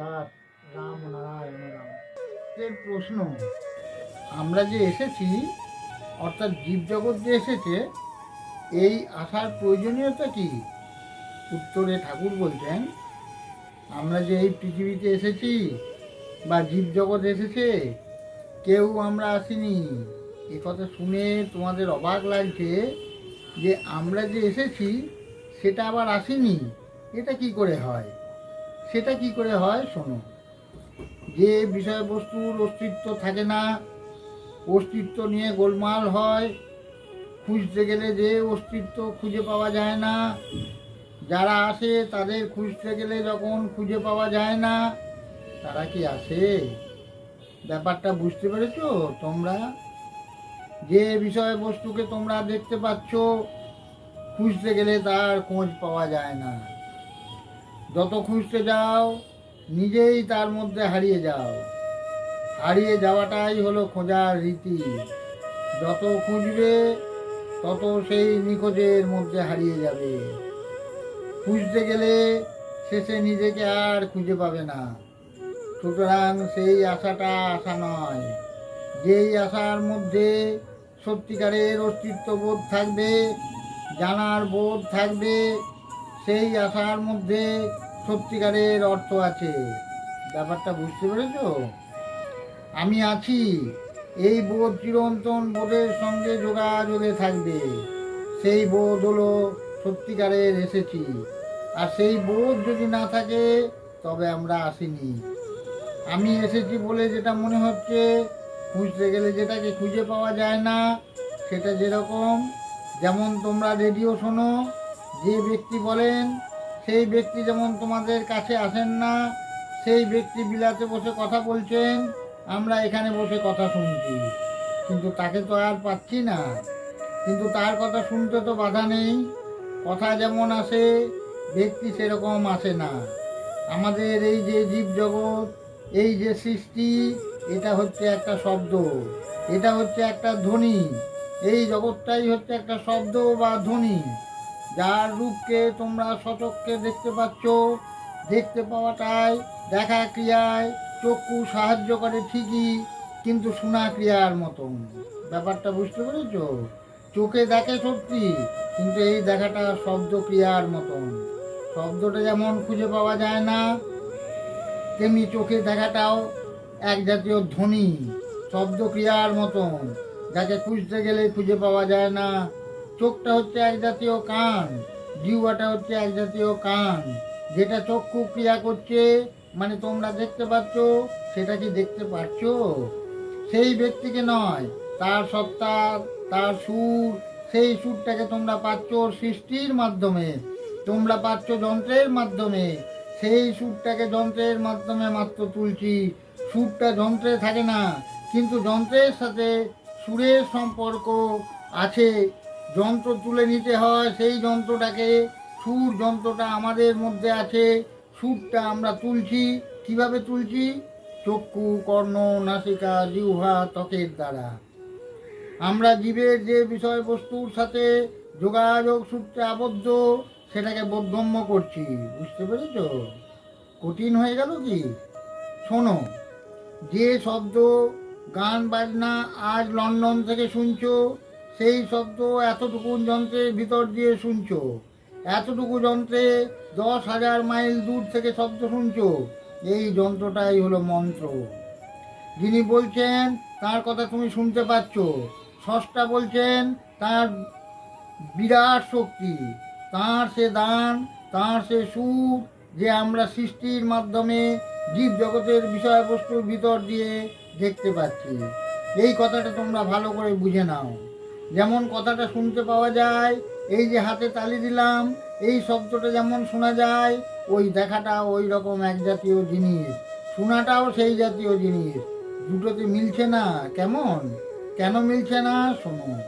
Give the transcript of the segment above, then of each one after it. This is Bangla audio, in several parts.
দাস, রাম নারায়ণ রাম। এর প্রশ্ন, আমরা যে এসেছি, অর্থাৎ জীবজগৎ যে এসেছে, এই আসার প্রয়োজনীয়তা কি? উত্তরে ঠাকুর বলছেন, আমরা যে এই পৃথিবীতে এসেছি বা জীবজগৎ এসেছে, কেউ আমরা আসিনি। এ কথা শুনে তোমাদের অবাক লাগছে যে আমরা যে এসেছি, সেটা আবার আসেনি। এটা কি করে হয়? সেটা কি করে হয় শোনো। যে বিষয়বস্তুর অস্তিত্ব থাকে না, অস্তিত্ব নিয়ে গোলমাল হয়, খুঁজতে গেলে যে অস্তিত্ব খুঁজে পাওয়া যায় না, যারা আসে তাদের খুঁজতে গেলে যখন খুঁজে পাওয়া যায় না, তারা কি আসে? ব্যাপারটা বুঝতে পেরেছ তোমরা? যে বিষয়বস্তুকে তোমরা দেখতে পাচ্ছ, খুঁজতে গেলে তার খোঁজ পাওয়া যায় না। যত খুঁজতে যাও, নিজেই তার মধ্যে হারিয়ে যাও। হারিয়ে যাওয়াটাই হলো খোঁজার রীতি। যত খুঁজবে, তত সেই নিখোঁজের মধ্যে হারিয়ে যাবে। খুঁজতে গেলে শেষে নিজেকে আর খুঁজে পাবে না। সুতরাং সেই আশাটা আশা নয়। যেই আশার মধ্যে সত্যিকারের অস্তিত্ব বোধ থাকবে, জানার বোধ থাকবে সেই আশার মধ্যে সত্যিকারের অর্থ আছে। ব্যাপারটা বুঝতে পেরেছ? আমি আছি। এই বোধ চিরন্তন বোধের সঙ্গে যোগাযোগে থাকবে। সেই বোধ হলো সত্যিকারের এসেছি। আর সেই বোধ যদি না থাকে, তবে আমরা আসিনি। আমি এসেছি বলে যেটা মনে হচ্ছে, খুঁজতে গেলে যেটাকে খুঁজে পাওয়া যায় না, সেটা যেরকম, যেমন তোমরা রেডিও শোনো যে ব্যক্তি বলেন, সেই ব্যক্তি যেমন তোমাদের কাছে আসেন না, সেই ব্যক্তি বিলাতে বসে কথা বলছেন, আমরা এখানে বসে কথা শুনছি। কিন্তু তাকে তো আর পাচ্ছি না। কিন্তু তার কথা শুনতে তো বাধা নেই। কথা যেমন আসে, ব্যক্তি সেরকম আসে না। আমাদের এই যে জীবজগৎ এই যে সৃষ্টি, এটা হচ্ছে একটা শব্দ। এটা হচ্ছে একটা ধ্বনি। এই জগৎটাই হচ্ছে একটা শব্দ বা ধ্বনি। যার রূপকে তোমরা সচককে দেখতে পাচ্ছ, দেখতে পাওয়াটাই দেখা ক্রিয়ায় চক্ষু সাহায্য করে ঠিকই, কিন্তু শোনা ক্রিয়ার মতন। ব্যাপারটা বুঝতে পেরেছ? চোখে দেখে সত্যি, কিন্তু এই দেখাটা শব্দ ক্রিয়ার মতন। শব্দটা যেমন খুঁজে পাওয়া যায় না, তেমনি চোখে দেখাটাও এক জাতীয় ধ্বনি, শব্দ ক্রিয়ার মতন, যাকে খুঁজতে গেলে খুঁজে পাওয়া যায় না। চোখটা হচ্ছে এক জাতীয় কান, জিহ্বাটা হচ্ছে এক জাতীয় কান। যেটা চক্ষু ক্রিয়া করছে মানে তোমরা দেখতে পাচ্ছ, সেটা কি দেখতে পাচ্ছ সেই ব্যক্তিকে নয়, তার সত্তা, তার সুর, সেই সুরটাকে তোমরা পাচ্ছ সৃষ্টির মাধ্যমে। তোমরা পাচ্ছ যন্ত্রের মাধ্যমে। সেই সুরটাকে যন্ত্রের মাধ্যমে মাত্র তুলছি। সুরটা যন্ত্রে থাকে না, কিন্তু যন্ত্রের সাথে সুরের সম্পর্ক আছে। যন্ত্র তুলে নিতে হয়, সেই যন্ত্রটাকে, সুর যন্ত্রটা আমাদের মধ্যে আছে, সুরটা আমরা তুলছি, কীভাবে তুলছি? চক্ষু, কর্ণ, নাসিকা, জিহ্বা, ত্বকের দ্বারা। আমরা জীবের যে বিষয়বস্তুর সাথে যোগাযোগ সূত্রে আবদ্ধ, সেটাকে বোধগম্য করছি, বুঝতে পেরেছ? কঠিন হয়ে গেল কি? শোনো, যে শব্দ, গান, বাজনা আজ লন্ডন থেকে শুনছো সেই শব্দ এতটুকু যন্ত্রের ভিতর দিয়ে শুনছো। এতটুকু যন্ত্রে দশ হাজার মাইল দূর থেকে শব্দ শুনছো। এই যন্ত্রটাই হলো মন্ত্র। যিনি বলছেন, তার কথা তুমি শুনতে পাচ্ছ। ষষ্ঠা বলছেন, তার বিরাট শক্তি। তার সে দান, তার সে সুর যে আমরা সৃষ্টির মাধ্যমে জীব জগতের বিষয়বস্তুর ভিতর দিয়ে দেখতে পাচ্ছি। এই কথাটা তোমরা ভালো করে বুঝে নাও। যেমন কথাটা শুনতে পাওয়া যায়, এই যে হাতে তালি দিলাম, এই শব্দটা যেমন শোনা যায়, ওই দেখাটা ওই রকম এক জাতীয় জিনিস, শোনাটাও সেই জাতীয় জিনিস। দুটোতে মিলছে না, কেমন? কেন মিলছে না, শোনো।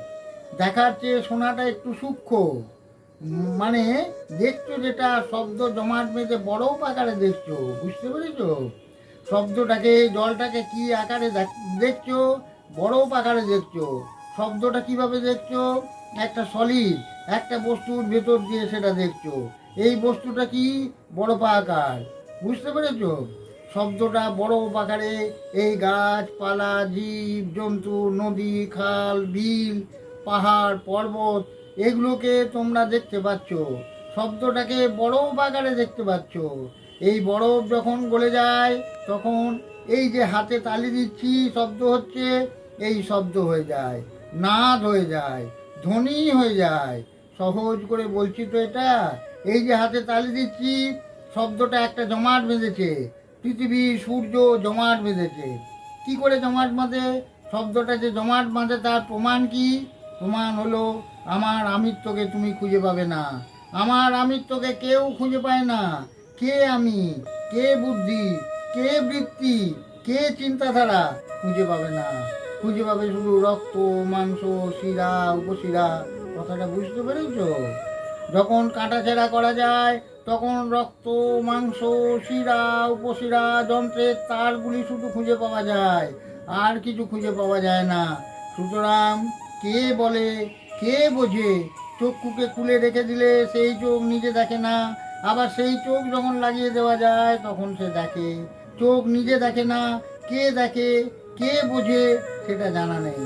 দেখার চেয়ে শোনাটা একটু সূক্ষ্ম। মানে দেখছ যেটা, শব্দ জমাট বেঁধে বড় আকারে দেখছ, বুঝতে পেরেছ? শব্দটাকে, জলটাকে কি আকারে দেখ- দেখছ? বরফ আকারে দেখছ। শব্দটা কীভাবে দেখছ? একটা সলিড একটা বস্তুর ভেতর দিয়ে সেটা দেখছ। এই বস্তুটা কি? বরফ আকার। বুঝতে পেরেছ? শব্দটা বড় পাকারে এই গাছপালা, জীব, জন্তু, নদী, খাল, বিল, পাহাড়, পর্বত, এগুলোকে তোমরা দেখতে পাচ্ছ। শব্দটাকে বরফ আকারে দেখতে পাচ্ছ। এই বরফ যখন গলে যায়, তখন এই যে হাতে তালি দিচ্ছি, শব্দ হচ্ছে, এই শব্দ হয়ে যায়। নাদ হয়ে যায় ধ্বনি হয়ে যায়। সহজ করে বলছি তো এটা, এই যে হাতে তালি দিচ্ছি, শব্দটা একটা জমাট বেঁধেছে, পৃথিবী, সূর্য জমাট বেঁধেছে। কি করে জমাট বাঁধে? শব্দটা যে জমাট বাঁধে তার প্রমাণ কি? প্রমাণ হলো, আমার আমিত্বকে তুমি খুঁজে পাবে না। আমার আমিত্বকে কেউ খুঁজে পায় না। কে আমি? কে বুদ্ধি? কে বৃত্তি? কে চিন্তাধারা? খুঁজে পাবে না। খুঁজে পাবে শুধু রক্ত, মাংস, শিরা, উপশিরা, কথাটা বুঝতে পেরেছ? যখন কাটাছেড়া করা যায়, তখন রক্ত, মাংস, শিরা, উপশিরা, যন্ত্রের তারগুলি শুধু খুঁজে পাওয়া যায়, আর কিছু খুঁজে পাওয়া যায় না। সুতরাং কে বলে, কে বোঝে? চক্ষুকে খুলে রেখে দিলে সেই চোখ নিজে দেখে না, আবার সেই চোখ যখন লাগিয়ে দেওয়া যায়, তখন সে দেখে। চোখ নিজে দেখে না, কে দেখে? কে বোঝে সেটা জানা নেই।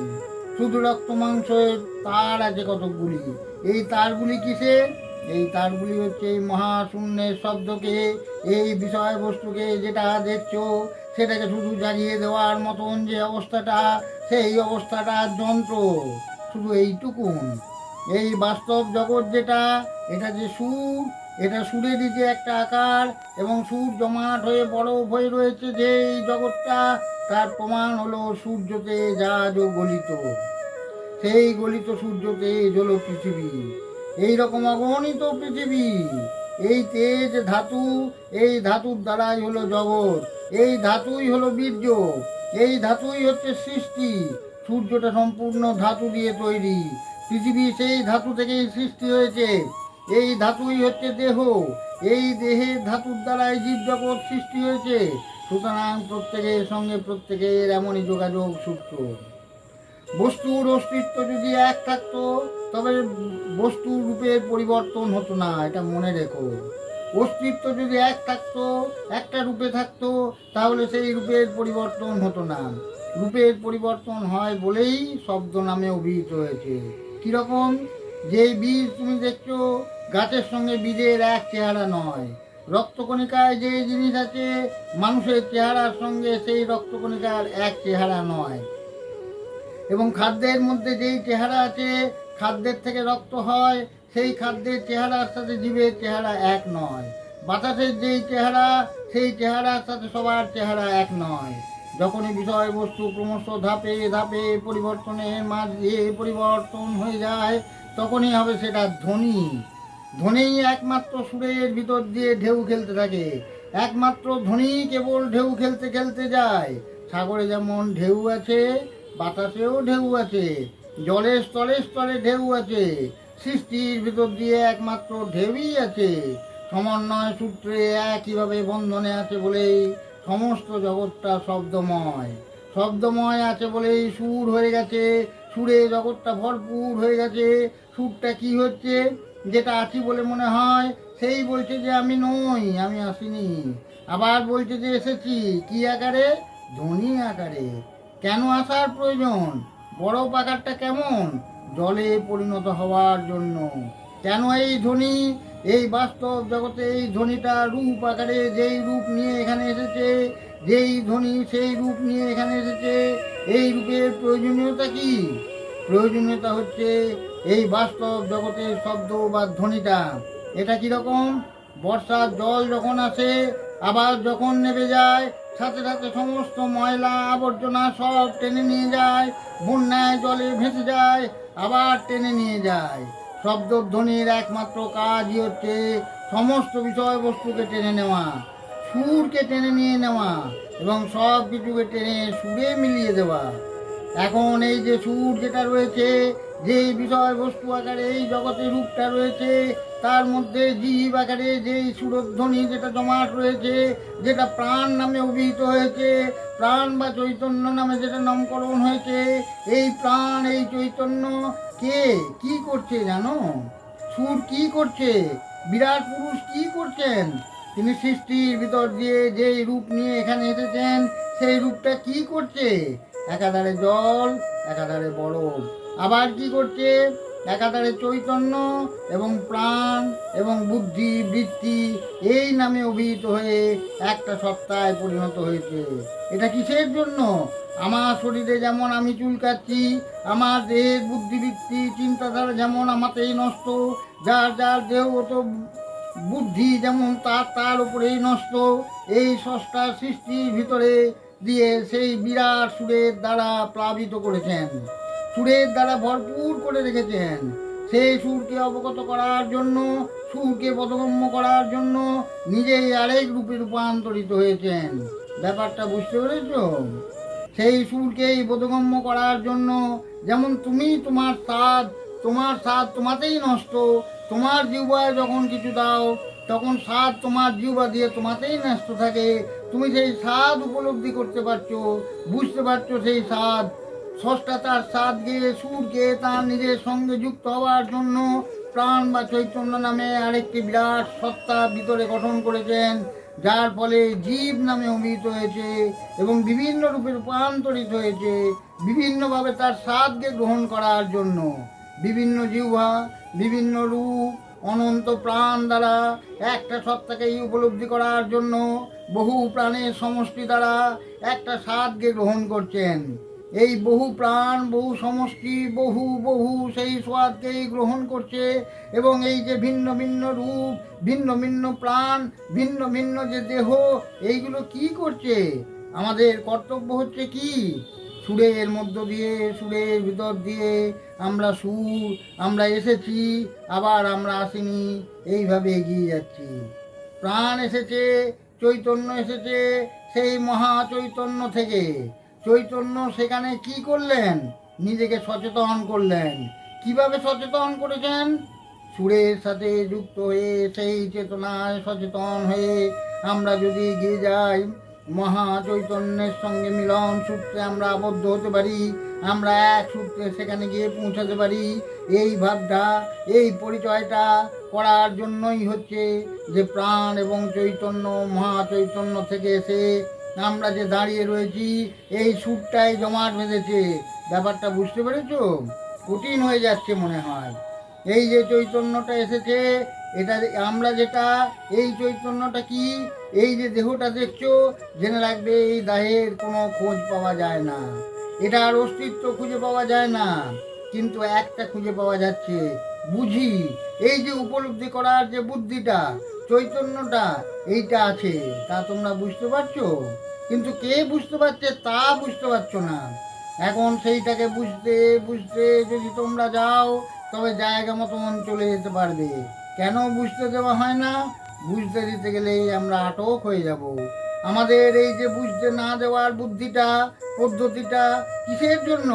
শুধু রক্ত মাংসের তার আছে কতকগুলি। এই তারগুলি কিসে এই তারগুলি হচ্ছে এই মহাশূন্যের শব্দকে, এই বিষয়বস্তুকে যেটা দেখছ, সেটাকে শুধু জাগিয়ে দেওয়ার মতন যে অবস্থাটা, সেই অবস্থাটা যন্ত্র। শুধু এইটুকুন। এই বাস্তব জগৎ যেটা, এটা যে সুর, এটা সুরেরই যে একটা আকার এবং সুর জমাট হয়ে বরফ হয়ে রয়েছে যে এই জগৎটা, তার প্রমাণ হলো সূর্যতে যা যো গলিত। সেই গলিত সূর্যতে হলো পৃথিবী। এই রকম অগণিত পৃথিবী। এই তেজ ধাতু, এই ধাতুর দ্বারাই হলো জগৎ। এই ধাতুই হলো বীর্য। এই ধাতুই হচ্ছে সৃষ্টি। সূর্যটা সম্পূর্ণ ধাতু দিয়ে তৈরি। পৃথিবী সেই ধাতু থেকেই সৃষ্টি হয়েছে। এই ধাতুই হচ্ছে দেহ। এই দেহের ধাতুর দ্বারাই জীবজগৎ সৃষ্টি হয়েছে। সুতরাং প্রত্যেকের সঙ্গে প্রত্যেকের এমনই যোগাযোগ সূত্র। বস্তুর অস্তিত্ব যদি এক থাকতো, তবে বস্তুর রূপের পরিবর্তন হতো না, এটা মনে রেখো। অস্তিত্ব যদি এক থাকতো, একটা রূপে থাকতো, তাহলে সেই রূপের পরিবর্তন হতো না। রূপের পরিবর্তন হয় বলেই শব্দ নামে অভিহিত হয়েছে। কীরকম? যেই বীজ তুমি দেখছ, গাছের সঙ্গে বীজের এক চেহারা নয়। রক্তকণিকায় যে জিনিস আছে, মানুষের চেহারার সঙ্গে সেই রক্তকণিকার এক চেহারা নয়। এবং খাদ্যের মধ্যে যেই চেহারা আছে, খাদ্যের থেকে রক্ত হয়, সেই খাদ্যের চেহারার সাথে জীবের চেহারা এক নয়। বাতাসের যেই চেহারা, সেই চেহারার সাথে সবার চেহারা এক নয়। যখনই বিষয়বস্তু ক্রমশ ধাপে ধাপে পরিবর্তনের মাঝে পরিবর্তন হয়ে যায়, তখনই হবে সেটা ধ্বনি। ধ্বনি একমাত্র সুরের ভিতর দিয়ে ঢেউ খেলতে থাকে। একমাত্র ধ্বনি কেবল ঢেউ খেলতে খেলতে যায়। সাগরে যেমন ঢেউ আছে, বাতাসেও ঢেউ আছে জলের স্তরে স্তরে ঢেউ আছে, সৃষ্টির ভিতর দিয়ে একমাত্র ঢেউই আছে। সমন্বয় সূত্রে একইভাবে বন্ধনে আছে বলেই সমস্ত জগৎটা শব্দময়। শব্দময় আছে বলেই সুর হয়ে গেছে। সুরে জগৎটা ভরপুর হয়ে গেছে। সুরটা কি হচ্ছে? যেটা আছি বলে মনে হয়, সেই বলছে যে আমি নই, আমি আসিনি। আবার বলছে যে এসেছি, কি আকারে? ধ্বনি আকারে। কেন আসার প্রয়োজন? বড় আকারটা কেমন? জলে পরিণত হওয়ার জন্য। কেন এই ধ্বনি এই বাস্তব জগতে এই ধ্বনিটা রূপ আকারে যেই রূপ নিয়ে এখানে এসেছে, যেই ধ্বনি সেই রূপ নিয়ে এখানে এসেছে, এই রূপের প্রয়োজনীয়তা কি? প্রয়োজনীয়তা হচ্ছে এই বাস্তব জগতের শব্দ বা ধ্বনিটা। এটা কীরকম বর্ষার জল যখন আসে, আবার যখন নেমে যায়, সাথে সাথে সমস্ত ময়লা আবর্জনা সব টেনে নিয়ে যায়, বন্যায় জলে ভেসে যায়, আবার টেনে নিয়ে যায়। শব্দধ্বনির একমাত্র কাজই হচ্ছে সমস্ত বিষয়বস্তুকে টেনে নেওয়া, সুরকে টেনে নিয়ে নেওয়া এবং সব কিছুকে টেনে সুরে মিলিয়ে দেওয়া। এখন এই যে সুর যেটা রয়েছে যে বিষয়বস্তু আকারে, এই জগতে রূপটা রয়েছে, তার মধ্যে জীব আকারে যে সুরধ্বনি যেটা জমাট রয়েছে, যেটা প্রাণ নামে অভিহিত হয়েছে, প্রাণ বা চৈতন্য নামে যেটা নামকরণ হয়েছে, এই প্রাণ, এই চৈতন্য কে? কি করছে জানো? সুর কি করছে? বিরাট পুরুষ কি করছেন? তিনি সৃষ্টির ভিতর দিয়ে যেই রূপ নিয়ে এখানে এসেছেন, সেই রূপটা কি করছে? একাধারে জল একাধারে বরফ। আবার কি করছে? একাধারে চৈতন্য এবং প্রাণ এবং বুদ্ধি, বৃত্তি, এই নামে অভিহিত হয়ে একটা সত্তায় পরিণত হয়েছে। এটা কিসের জন্য? আমার শরীরে যেমন আমি চুলকাচ্ছি, আমার দেহের বুদ্ধিবৃত্তি চিন্তাধারা যেমন আমাতেই নষ্ট, যার যার দেহ তো বুদ্ধি যেমন তার তার উপরেই নষ্ট, এই ষষ্ঠা সৃষ্টির ভিতরে দিয়ে সেই বিরাট সুরের দ্বারা প্লাবিত করেছেন। সুরের দ্বারা ভরপুর করে রেখেছেন। সেই সুরকে অবগত করার জন্য, সুরকে বোধগম্য করার জন্য নিজেই আরেক রূপে রূপান্তরিত হয়েছেন। ব্যাপারটা বুঝতে পেরেছ? সেই সুরকেই বোধগম্য করার জন্য যেমন তুমি তোমার স্বাদ তোমার স্বাদ তোমাতেই নষ্ট, তোমার জিহ্বায় যখন কিছু দাও, তখন স্বাদ তোমার জিহ্বা দিয়ে তোমাতেই নষ্ট থাকে। তুমি সেই স্বাদ উপলব্ধি করতে পারছ, বুঝতে পারছ সেই স্বাদ ষষ্ঠা তার স্বাদ গিয়ে সুর গিয়ে তার নিজের সঙ্গে যুক্ত হওয়ার জন্য প্রাণ বা চৈতন্য নামে আরেকটি বিরাট সত্তা ভিতরে গঠন করেছেন, যার ফলে জীব নামে অভিহিত হয়েছে এবং বিভিন্ন রূপে রূপান্তরিত হয়েছে, বিভিন্নভাবে তার স্বাদকে গ্রহণ করার জন্য। বিভিন্ন জিহ্বা, বিভিন্ন রূপ, অনন্ত প্রাণ দ্বারা একটা সত্তাকেই উপলব্ধি করার জন্য বহু প্রাণের সমষ্টি দ্বারা একটা স্বাদকে গ্রহণ করছেন। এই বহু প্রাণ, বহু সমষ্টি, বহু বহু সেই স্বাদকেই গ্রহণ করছে এবং এই যে ভিন্ন ভিন্ন রূপ, ভিন্ন ভিন্ন প্রাণ, ভিন্ন ভিন্ন যে দেহ, এইগুলো কি করছে? আমাদের কর্তব্য হচ্ছে কি? সুরের মধ্য দিয়ে, সুরের ভিতর দিয়ে আমরা সুর, আমরা এসেছি, আবার আমরা আসিনি, এইভাবে এগিয়ে যাচ্ছি। প্রাণ এসেছে, চৈতন্য এসেছে, সেই মহা চৈতন্য থেকে। চৈতন্য সেখানে কি করলেন? নিজেকে সচেতন করলেন। কীভাবে সচেতন করেছেন? সুরের সাথে যুক্ত হয়ে, সেই চেতনায় সচেতন হয়ে আমরা যদি এগিয়ে যাই মহা চৈতন্যের সঙ্গে মিলন সূত্রে আমরা আবদ্ধ হতে পারি, আমরা এক সূত্রে সেখানে গিয়ে পৌঁছাতে পারি। এই ভাবটা, এই পরিচয়টা করার জন্যই হচ্ছে যে প্রাণ এবং চৈতন্য মহা চৈতন্য থেকে এসে আমরা যে দাঁড়িয়ে রয়েছি, এই সুরটাই জমাট বেঁধেছে। ব্যাপারটা বুঝতে পেরেছ? কঠিন হয়ে যাচ্ছে মনে হয়। এই যে চৈতন্যটা এসেছে, এটা আমরা যেটা, এই চৈতন্যটা কি? এই যে দেহটা দেখছ, জেনে রাখবে এই দাহের কোনো খোঁজ পাওয়া যায় না। এটার অস্তিত্ব খুঁজে পাওয়া যায় না, কিন্তু একটা খুঁজে পাওয়া যাচ্ছে। বুঝি? এই যে উপলব্ধি করার যে বুদ্ধিটা, চৈতন্যটা, এইটা আছে। তা তোমরা বুঝতে পারছ? কিন্তু কে বুঝতে পারছে তা বুঝতে পারছ না। এখন সেইটাকে বুঝতে বুঝতে যদি তোমরা যাও, তবে জায়গা মতন চলে যেতে পারবে। কেন বুঝতে দেওয়া হয় না? বুঝতে দিতে গেলে আমরা আটক হয়ে যাব। আমাদের এই যে বুঝতে না দেওয়ার বুদ্ধিটা, পদ্ধতিটা কিসের জন্য?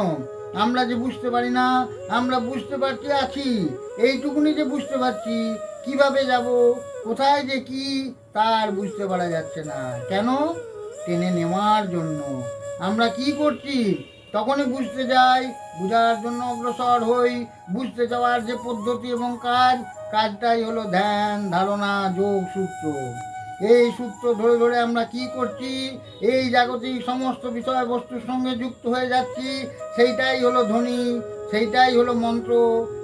আমরা যে বুঝতে পারি না, আমরা বুঝতে পারছি আছি। এইটুকুনি যে বুঝতে পারছি, কীভাবে যাব, কোথায় যে কি তার বুঝতে পারা যাচ্ছে না। কেন? টেনে নেওয়ার জন্য। আমরা কি করছি? তখনই বুঝতে যাই, বুঝার জন্য অগ্রসর হই। বুঝতে যাওয়ার যে পদ্ধতি এবং কাজ, কাজটাই হলো ধ্যান, ধারণা, যোগ, সূত্র। এই সূত্র ধরে ধরে আমরা কি করছি? এই জাগতিক সমস্ত বিষয়বস্তুর সঙ্গে যুক্ত হয়ে যাচ্ছি। সেইটাই হলো ধ্বনি, সেইটাই হলো মন্ত্র।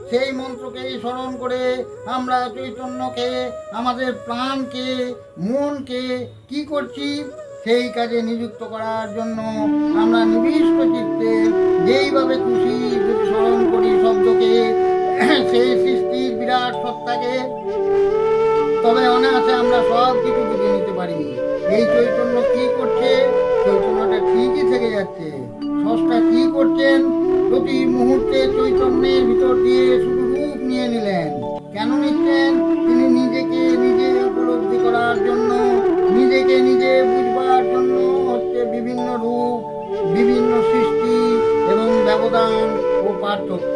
সেই মন্ত্রকেই স্মরণ করে আমরা চৈতন্যকে, আমাদের প্রাণকে, মনকে কি করছি? সেই কাজে নিযুক্ত করার জন্য আমরা নিবিষ্ট চিত্তে যেইভাবে খুশি স্মরণ করি শব্দকে, সেই সৃষ্টির বিরাট সত্তাকে, তবে অনায়াসে আমরা সব কিছু বুঝে নিতে পারি। এই চৈতন্য কি করছে? চৈতন্যটা ঠিকই থেকে যাচ্ছে। ষষ্ঠা কি করছেন? প্রতি মুহূর্তে চৈতন্যের ভিতর দিয়ে শুধু রূপ নিয়ে নিলেন। কেন নিচ্ছেন? পার্থক্য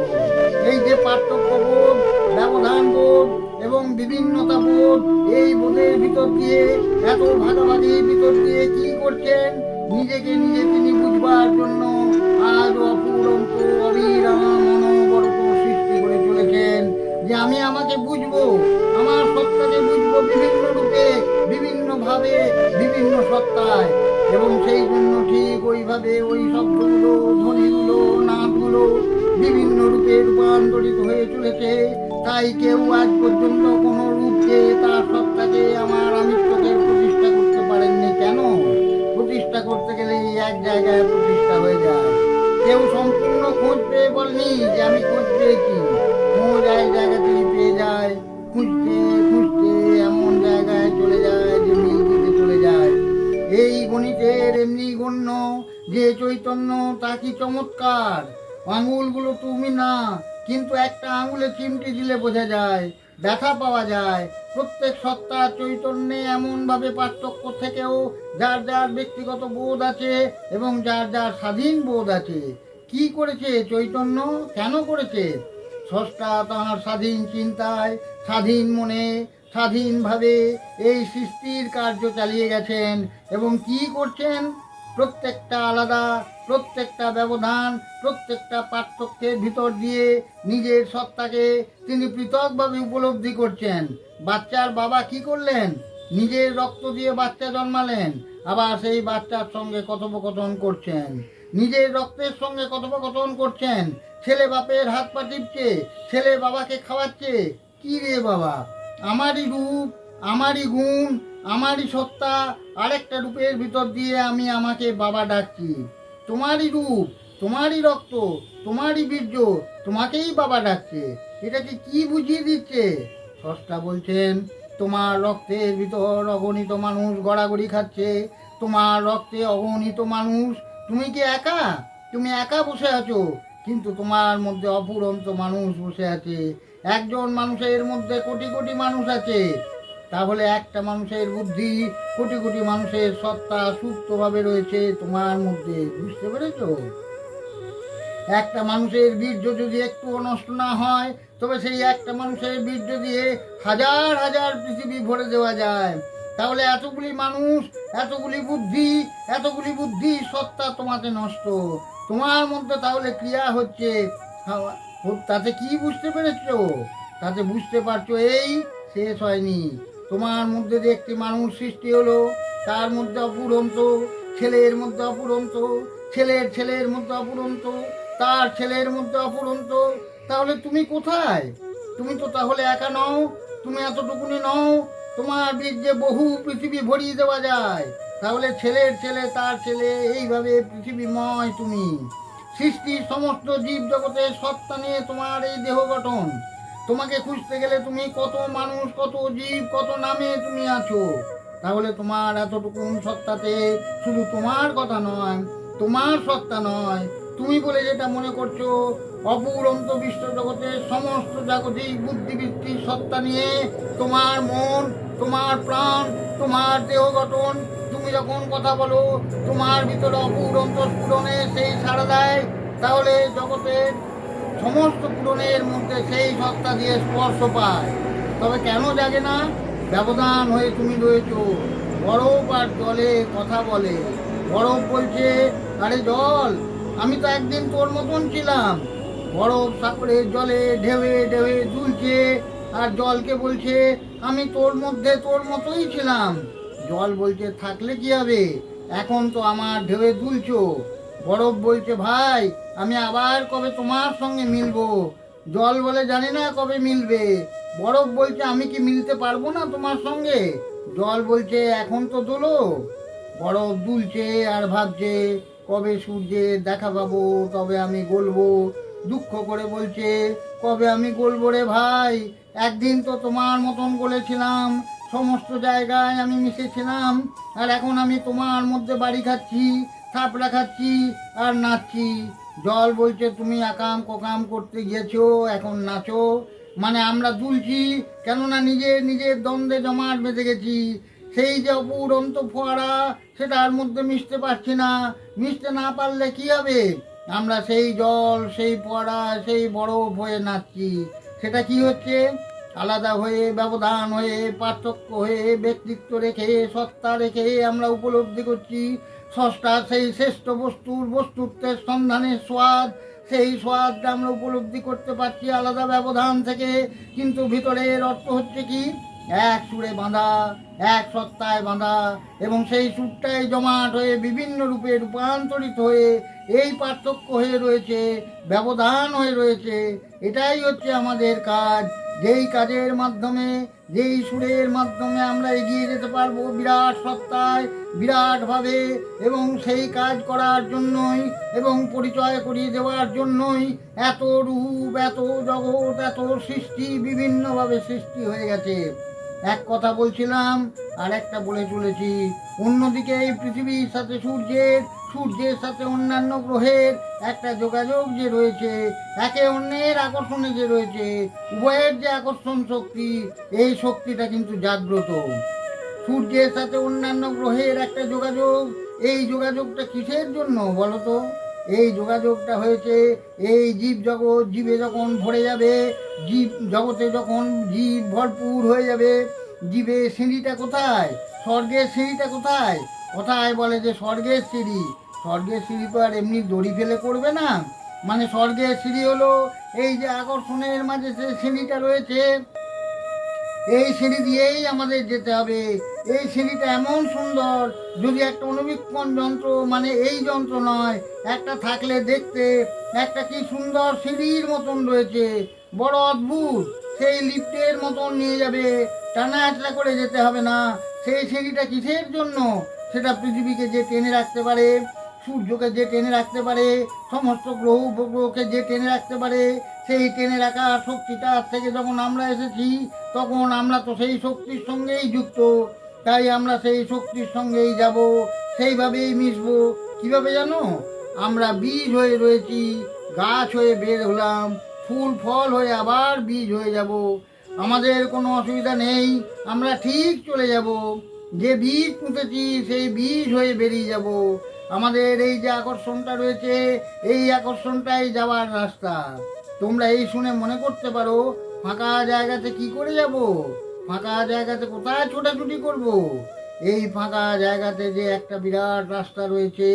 এই যে পার্থক্য বোধ ব্যবধান বোধ এবং বিভিন্নতা বোধ, এই বোধের ভিতর দিয়ে, এত ভাগাভাগির ভিতর দিয়ে কি করছেন? নিজেকে নিজে তিনি বুঝবার জন্য আজ অপুরন্ত অবিরাম অনবরত সৃষ্টি করে চলেছেন। যে আমি আমাকে বুঝব, আমার সত্তাকে বুঝব বিভিন্ন রূপে বিভিন্ন ভাবে বিভিন্ন সত্তায়। এবং সেই জন্য ঠিক ওইভাবে ওই শব্দগুলো, ধ্বনিগুলো নাচগুলো বিভিন্ন রূপে রূপান্তরিত হয়ে চলেছে। তাই কেউ আজ পর্যন্ত কোনো রূপকে তার সত্তাকে আমার আমিত্বকে প্রতিষ্ঠা করতে পারেননি। কেন? প্রতিষ্ঠা করতে গেলে এক জায়গায় প্রতিষ্ঠা হয়ে যায়। কেউ সম্পূর্ণ খোঁজ পেয়ে বলেনি যে আমি খোঁজ পেয়েছি। খোঁজ এক জায়গাতেই পেয়ে যায়। খুঁজতে খুঁজতে যে চৈতন্য, তা কি চমৎকার? আঙুলগুলো তুমি না, কিন্তু একটা আঙুলে চিমটি দিলে বোঝা যায়, ব্যথা পাওয়া যায়। প্রত্যেক সত্তা চৈতন্যে এমনভাবে পার্থক্য থেকেও যার যার ব্যক্তিগত বোধ আছে এবং যার যার স্বাধীন বোধ আছে। কি করেছে চৈতন্য? কেন করেছে? স্রষ্টা তাঁর স্বাধীন চিন্তায়, স্বাধীন মনে, স্বাধীনভাবে এই সৃষ্টির কার্য চালিয়ে গেছেন। এবং কি করছেন? প্রত্যেকটা আলাদা, প্রত্যেকটা ব্যবধান, প্রত্যেকটা পার্থক্যের ভিতর দিয়ে নিজের সত্তাকে তিনি পৃথকভাবে উপলব্ধি করছেন। বাচ্চার বাবা কি করলেন? নিজের রক্ত দিয়ে বাচ্চা জন্মালেন, আবার সেই বাচ্চার সঙ্গে কথোপকথন করছেন। নিজের রক্তের সঙ্গে কথোপকথন করছেন, ছেলে বাপের হাত পা টিপছে, ছেলে বাবাকে খাওয়াচ্ছে। কি রে বাবা? আমারই রূপ, আমারই গুণ আমারই সত্তা আরেকটা রূপের ভিতর দিয়ে আমি আমাকে বাবা ডাকছি। তোমারই রূপ, তোমারই রক্ত, তোমারই বীর্য, তোমাকেই বাবা ডাকছে। এটাকে কি বুঝিয়ে দিচ্ছে? ষষ্ঠা বলছেন, তোমার রক্তের ভিতর অগণিত মানুষ গড়াগড়ি খাচ্ছে। তোমার রক্তে অগণিত মানুষ, তুমি কি একা? তুমি একা বসে আছো, কিন্তু তোমার মধ্যে অপুরন্ত মানুষ বসে আছে। একজন মানুষের মধ্যে কোটি কোটি মানুষ আছে। তাহলে একটা মানুষের বুদ্ধি, কোটি কোটি মানুষের সত্তা সুপ্তভাবে রয়েছে তোমার মধ্যে, বুঝতে পেরেছ? একটা মানুষের বীর্য যদি একটু নষ্ট না হয়, তবে সেই একটা মানুষের বীর্য দিয়ে হাজার হাজার পৃথিবী ভরে দেওয়া যায়। তাহলে এতগুলি মানুষ, এতগুলি বুদ্ধি এতগুলি বুদ্ধি, সত্তা তোমাতে নষ্ট। তোমার মধ্যে তাহলে ক্রিয়া হচ্ছে তাতে কি বুঝতে পেরেছ? তাতে বুঝতে পারছ, এই শেষ হয়নি। তোমার মধ্যে যে একটি মানুষ সৃষ্টি হলো, তার মধ্যে অপুরন্ত ছেলের মধ্যে অপুরন্ত ছেলের ছেলের মধ্যে অপুরন্ত তার ছেলের মধ্যে অপুরন্ত তাহলে তুমি কোথায়? তুমি তো তাহলে একা নও, তুমি এতটুকুনি নও, তোমার বীর্যে বহু পৃথিবী ভরিয়ে দেওয়া যায়। তাহলে ছেলের ছেলে, তার ছেলে, এইভাবে পৃথিবীময় তুমি। সৃষ্টির সমস্ত জীব জগতের সত্তা নিয়ে তোমার এই দেহ গঠন। তোমাকে খুঁজতে গেলে তুমি কত মানুষ, কত জীব, কত নামে তুমি আছো। তাহলে তোমার এতটুকু সত্তাতে শুধু তোমার কথা নয়, তোমার সত্তা নয়। তুমি বলে যেটা মনে করছ, অপুরন্ত বিশ্ব জগতের সমস্ত জাগতিক বুদ্ধিবৃত্তির সত্তা নিয়ে তোমার মন, তোমার প্রাণ, তোমার দেহ গঠন, তুমি যখন কথা বলো, তোমার ভিতরে অপুরন্ত স্ফুরণে সেই সাড়া দেয়, তাহলে জগতের সমস্ত পূরণের মধ্যে সেই সত্তা দিয়ে স্পর্শ পায়। তবে কেন জাগে না? ব্যবধান হয়ে তুমি রয়েছ। বরফ আর জলে কথা বলে। বরফ বলছে, আরে জল, আমি তো একদিন তোর মতন ছিলাম। বরফ সাগরের জলে ঢেউয়ে ঢেউয়ে দুলছে, আর জলকে বলছে, আমি তোর মধ্যে তোর মতোই ছিলাম। জল বলছে, থাকলে কি হবে? এখন তো আমার ঢেউয়ে দুলছো। বরফ বলছে, ভাই আমি আবার কবে তোমার সঙ্গে মিলবো? জল বলে জানি না কবে মিলবে। বরফ বলছে আমি কি মিলতে পারব না তোমার সঙ্গে? জল বলছে এখন তো দোলো। বরফ দুলছে আর ভাবছে কবে সূর্যের দেখা পাবো, তবে আমি গলবো। দুঃখ করে বলছে, কবে আমি গলবো রে ভাই? একদিন তো তোমার মতন গলেছিলাম। সমস্ত জায়গায় আমি মিশেছিলাম। আর এখন আমি তোমার মধ্যে বাড়ি খাচ্ছি, থাপড়া খাচ্ছি আর নাচছি। জল বলছে তুমি আকাম কোকাম করতে গিয়েছো, এখন নাচো। মানে আমরা দুলছি, কেননা নিজের নিজের দ্বন্দ্বে জমাট বেঁধে গেছি। সেই যে অপুরন্ত ফোয়ারা সেটার মধ্যে মিশতে পারছি না। মিশতে না পারলে কি হবে? আমরা সেই জল, সেই পড়া সেই বরফ হয়ে নাচছি। সেটা কি হচ্ছে? আলাদা হয়ে, ব্যবধান হয়ে, পার্থক্য হয়ে, ব্যক্তিত্ব রেখে, সত্তা রেখে আমরা উপলব্ধি করছি। ষষ্ঠা সেই শ্রেষ্ঠ বস্তুর বস্তুত্বের সন্ধানের স্বাদ। সেই স্বাদটা আমরা উপলব্ধি করতে পারছি আলাদা ব্যবধান থেকে। কিন্তু ভিতরের অর্থ হচ্ছে কি? এক সুরে বাঁধা, এক সত্তায় বাঁধা এবং সেই সুরটাই জমাট হয়ে, বিভিন্ন রূপে রূপান্তরিত হয়ে, এই পার্থক্য হয়ে রয়েছে, ব্যবধান হয়ে রয়েছে। এটাই হচ্ছে আমাদের কাজ। যেই কাজের মাধ্যমে, যেই সুরের মাধ্যমে আমরা এগিয়ে যেতে পারব বিরাট সত্তায়, বিরাটভাবে এবং সেই কাজ করার জন্যই এবং পরিচয় করিয়ে দেওয়ার জন্যই এত রূপ, এত জগৎ, এত সৃষ্টি বিভিন্নভাবে সৃষ্টি হয়ে গেছে। এক কথা বলছিলাম আর একটা বলে চলেছি। অন্যদিকে এই পৃথিবীর সাথে সূর্যের সূর্যের সাথে অন্যান্য গ্রহের একটা যোগাযোগ যে রয়েছে, একে অন্যের আকর্ষণে যে রয়েছে, উভয়ের যে আকর্ষণ শক্তি, এই শক্তিটা কিন্তু জাগ্রত। সূর্যের সাথে অন্যান্য গ্রহের একটা যোগাযোগ, এই যোগাযোগটা কিসের জন্য বলো তো? এই যোগাযোগটা হয়েছে, এই জীব জগৎ, জীবে যখন ভরে যাবে, জীব জগতে যখন জীব ভরপুর হয়ে যাবে জীবে সিঁড়িটা কোথায়? স্বর্গের সিঁড়িটা কোথায়? কোথায় বলে যে স্বর্গের সিঁড়ি? স্বর্গের সিঁড়ি তো আর এমনি দড়ি ফেলে করবে না। মানে স্বর্গের সিঁড়ি হলো এই যে আকর্ষণের মাঝে যে সিঁড়িটা রয়েছে, এই সিঁড়ি দিয়েই আমাদের যেতে হবে। এই সিঁড়িটা এমন সুন্দর, যদি একটা অনুবীক্ষণ যন্ত্র মানে এই যন্ত্র নয়, একটা থাকলে দেখতে একটা কি সুন্দর সিঁড়ির মতন রয়েছে। বড় অদ্ভুত, সেই লিফটের মতন নিয়ে যাবে। টানা আঁচড়া করে যেতে হবে না। সেই সিঁড়িটা কিসের জন্য? সেটা পৃথিবীকে যে টেনে রাখতে পারে। সূর্যকে যে টেনে রাখতে পারে, সমস্ত গ্রহ উপগ্রহকে যে টেনে রাখতে পারে, সেই টেনে রাখা শক্তিটা থেকে যখন আমরা এসেছি, তখন আমরা তো সেই শক্তির সঙ্গেই যুক্ত। তাই আমরা সেই শক্তির সঙ্গেই যাব, সেইভাবেই মিশবো। কীভাবে জানো? আমরা বীজ হয়ে রয়েছি, গাছ হয়ে বের হলাম, ফুল, ফল হয়ে আবার বীজ হয়ে যাব। আমাদের কোনো অসুবিধা নেই, আমরা ঠিক চলে যাব। যে বীজ পুঁতেছি, সেই বীজ হয়ে বেরিয়ে যাব। আমাদের এই যে আকর্ষণটা রয়েছে, এই আকর্ষণটাই যাওয়ার রাস্তা। তোমরা এই শুনে মনে করতে পারো, ফাঁকা জায়গাতে কি করে যাব? ফাঁকা জায়গাতে কোথায় ছোটাছুটি করব? এই ফাঁকা জায়গাতে যে একটা বিরাট রাস্তা রয়েছে,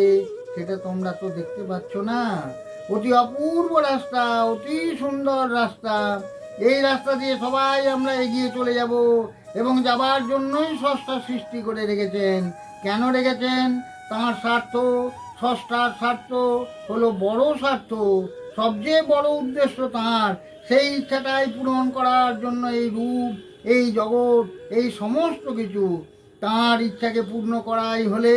সেটা তোমরা তো দেখতে পাচ্ছ না। অতি অপূর্ব রাস্তা, অতি সুন্দর রাস্তা। এই রাস্তা দিয়ে সবাই আমরা এগিয়ে চলে যাব এবং যাবার জন্যই সস্তা সৃষ্টি করে রেখেছেন। কেন রেখেছেন? তাঁর স্বার্থ ষষ্ঠার স্বার্থ হলো বড় স্বার্থ। সবচেয়ে বড় উদ্দেশ্য তাঁর সেই ইচ্ছাটাই পূরণ করার জন্য এই রূপ, এই জগৎ, এই সমস্ত কিছু। তাঁর ইচ্ছাকে পূর্ণ করাই হলে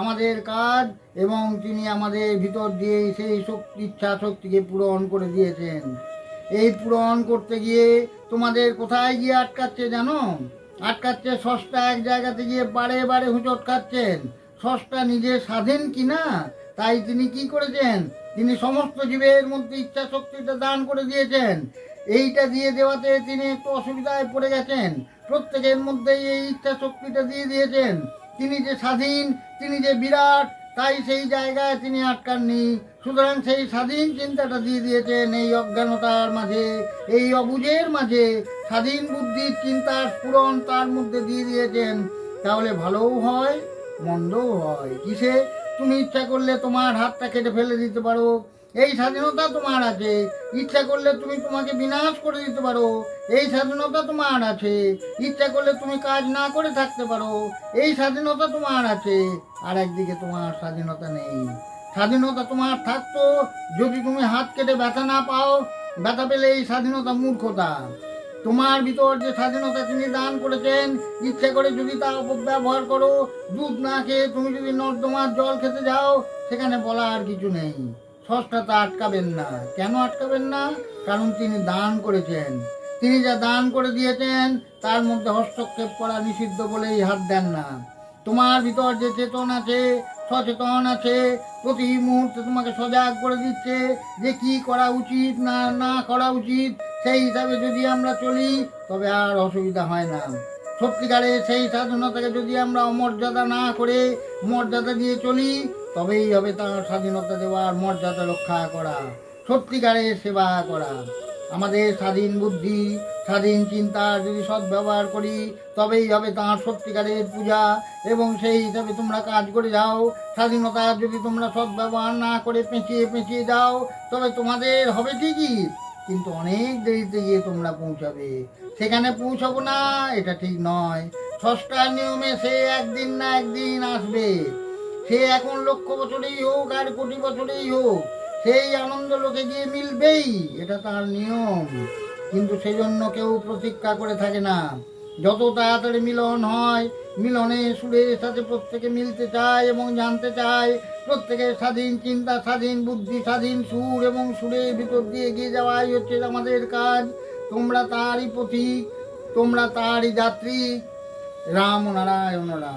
আমাদের কাজ এবং তিনি আমাদের ভিতর দিয়ে সেই শক্তি, ইচ্ছা শক্তিকে পূরণ করে দিয়েছেন। এই পূরণ করতে গিয়ে তোমাদের কোথায় গিয়ে আটকাচ্ছে জানো? আটকাচ্ছে ষষ্ঠা এক জায়গাতে গিয়ে বারে বারে হুঁচট খাচ্ছেন। ষষ্ঠা নিজে স্বাধীন কিনা, তাই তিনি কি করেছেন? তিনি সমস্ত জীবের মধ্যে ইচ্ছা শক্তিটা দান করে দিয়েছেন। এইটা দিয়ে দেওয়াতে তিনি একটু অসুবিধায় পড়ে গেছেন। প্রত্যেকের মধ্যেই এই ইচ্ছা শক্তিটা দিয়ে দিয়েছেন। তিনি যে স্বাধীন, তিনি যে বিরাট, তাই সেই জায়গায় তিনি আটকাননি। সুতরাং সেই স্বাধীন চিন্তাটা দিয়ে দিয়েছেন এই অজ্ঞানতার মাঝে, এই অবুঝের মাঝে। স্বাধীন বুদ্ধির চিন্তার পূরণ তার মধ্যে দিয়ে দিয়েছেন। তাহলে ভালোও হয় মন্দও হয়। কিসে? তুমি ইচ্ছা করলে তোমার হাতটা কেটে ফেলে দিতে পারো। এই স্বাধীনতা তোমার আছে। ইচ্ছা করলে তুমি তোমাকে বিনাশ করে দিতে পারো। এই স্বাধীনতা তোমার আছে। ইচ্ছা করলে তুমি কাজ না করে থাকতে পারো। এই স্বাধীনতা তোমার আছে। আর একদিকে তোমার স্বাধীনতা নেই। স্বাধীনতা তোমার থাকতো যদি তুমি হাত কেটে ব্যথা না পাও। ব্যথা পেলে এই স্বাধীনতা মূর্খতা। তোমার ভিতর যে স্বাধীনতা তিনি দান করেছেন, ইচ্ছে করে যদি তা অপব্যবহার করো, দুধ না খেয়ে তুমি যদি নর্দমার জল খেতে যাও, সেখানে বলার কিছু নেই। ষষ্ঠা তা আটকাবেন না। কেন আটকাবেন না? কারণ তিনি দান করেছেন। তিনি যা দান করে দিয়েছেন, তার মধ্যে হস্তক্ষেপ করা নিষিদ্ধ বলেই হাত দেন না। তোমার ভিতর যে চেতন আছে, সচেতন আছে, প্রতি মুহূর্তে তোমাকে সজাগ করে দিচ্ছে যে কি করা উচিত না না করা উচিত সেই হিসাবে যদি আমরা চলি, তবে আর অসুবিধা হয় না। সত্যিকারে সেই স্বাধীনতাকে যদি আমরা অমর্যাদা না করে মর্যাদা দিয়ে চলি, তবেই হবে তার স্বাধীনতা দেওয়ার মর্যাদা রক্ষা করা। সত্যিকারের সেবা করা। আমাদের স্বাধীন বুদ্ধি, স্বাধীন চিন্তার যদি সদ্ব্যবহার করি, তবেই হবে তাঁর সত্যিকারের পূজা। এবং সেই হিসাবে তোমরা কাজ করে যাও। স্বাধীনতা যদি তোমরা সদ্ব্যবহার না করে পেঁচিয়ে পেঁচিয়ে যাও, তবে তোমাদের হবে ঠিকই। কিন্তু অনেক দেরিতে গিয়ে তোমরা পৌঁছাবে। সেখানে পৌঁছাবো না, এটা ঠিক নয়। ষষ্ঠার নিয়মে সে একদিন না একদিন আসবে। সে এখন লক্ষ বছরেই হোক আর কোটি বছরেই হোক, সেই আনন্দ লোকে গিয়ে মিলবেই, এটা তার নিয়ম। কিন্তু সেজন্য কেউ প্রতীক্ষা করে থাকে না। যত তাড়াতাড়ি মিলন হয় মিলনে সুরের সাথে প্রত্যেকে মিলতে চায় এবং জানতে চায় প্রত্যেকের স্বাধীন চিন্তা, স্বাধীন বুদ্ধি, স্বাধীন সুর এবং সুরের ভিতর দিয়ে এগিয়ে যাওয়াই হচ্ছে আমাদের কাজ। তোমরা তারই পথিক তোমরা তারই যাত্রী। রাম নারায়ণ রাম।